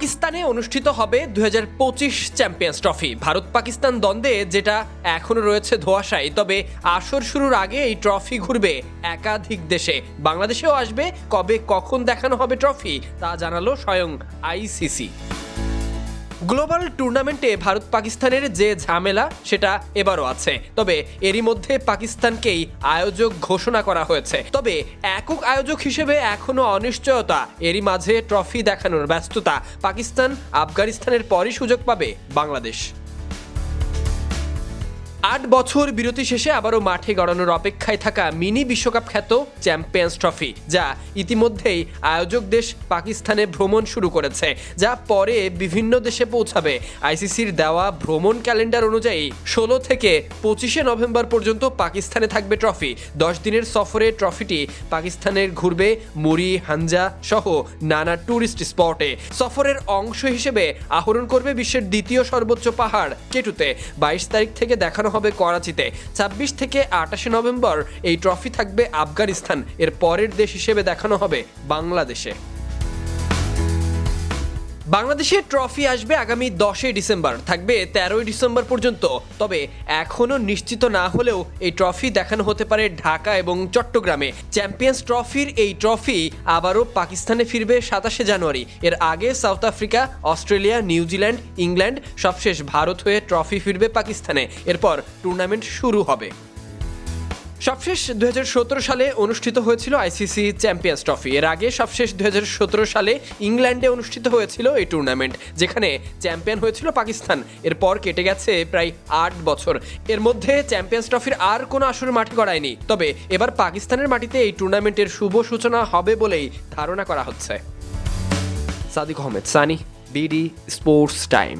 পাকিস্তানে অনুষ্ঠিত হবে দু হাজার পঁচিশ চ্যাম্পিয়ন্স ট্রফি। ভারত পাকিস্তান দ্বন্দ্বে যেটা এখনও রয়েছে ধোয়াশায়, তবে আসর শুরুর আগে এই ট্রফি ঘুরবে একাধিক দেশে। বাংলাদেশেও আসবে, কবে কখন দেখানো হবে ট্রফি তা জানালো স্বয়ং আইসিসি। গ্লোবাল টুর্নামেন্টে ভারত পাকিস্তানের যে ঝামেলা, সেটা এবারও আছে। তবে এরই মধ্যে পাকিস্তানকেই আয়োজক ঘোষণা করা হয়েছে। তবে একক আয়োজক হিসেবে এখনও অনিশ্চয়তা। এরই মাঝে ট্রফি দেখানোর ব্যস্ততা। পাকিস্তান আফগানিস্তানের পরই সুযোগ পাবে বাংলাদেশ। আট বছর বিরতি শেষে আবারও মাঠে গড়ানোর অপেক্ষায় থাকা মিনি বিশ্বকাপ খ্যাত চ্যাম্পিয়ন্স ট্রফি, যা ইতিমধ্যেই আয়োজক দেশ পাকিস্তানে ভ্রমণ শুরু করেছে, যা পরে বিভিন্ন দেশে পৌঁছাবে। আইসিসির দেওয়া ভ্রমণ ক্যালেন্ডার অনুযায়ী ষোলো থেকে পঁচিশে নভেম্বর পর্যন্ত পাকিস্তানে থাকবে ট্রফি। দশ দিনের সফরে ট্রফিটি পাকিস্তানের ঘুরবে মুরি হানজা সহ নানা ট্যুরিস্ট স্পটে। সফরের অংশ হিসেবে আহরণ করবে বিশ্বের দ্বিতীয় সর্বোচ্চ পাহাড় কেটুতে। বাইশ তারিখ থেকে দেখানো হবে করাচিতে। ছাব্বিশ থেকে আটাশে নভেম্বর এই ট্রফি থাকবে আফগানিস্তান। এর পরের দেশ হিসেবে দেখানো হবে বাংলাদেশে। বাংলাদেশের ট্রফি আসবে আগামী দশই ডিসেম্বর, থাকবে তেরোই ডিসেম্বর পর্যন্ত। তবে এখনও নিশ্চিত না হলেও এই ট্রফি দেখানো হতে পারে ঢাকা এবং চট্টগ্রামে। চ্যাম্পিয়ন্স ট্রফির এই ট্রফি আবারও পাকিস্তানে ফিরবে সাতাশে জানুয়ারি। এর আগে South Africa, Australia, New Zealand, England, সবশেষ ভারত হয়ে ট্রফি ফিরবে পাকিস্তানে। এরপর টুর্নামেন্ট শুরু হবে। সবশেষ দু হাজার সতেরো সালে অনুষ্ঠিত হয়েছিল আইসিসি চ্যাম্পিয়ন্স ট্রফি। এর আগে সবশেষ দু হাজার সতেরো সালে ইংল্যান্ডে অনুষ্ঠিত হয়েছিল এই টুর্নামেন্ট, যেখানে চ্যাম্পিয়ন হয়েছিল পাকিস্তান। এরপর কেটে গেছে প্রায় আট বছর। এর মধ্যে চ্যাম্পিয়ন্স ট্রফির আর কোনো আসর মাঠে গড়ায়নি। তবে এবার পাকিস্তানের মাটিতে এই টুর্নামেন্টের শুভ সূচনা হবে বলেই ধারণা করা হচ্ছে। Sadiq Ahmed, Sunny, BD sports time.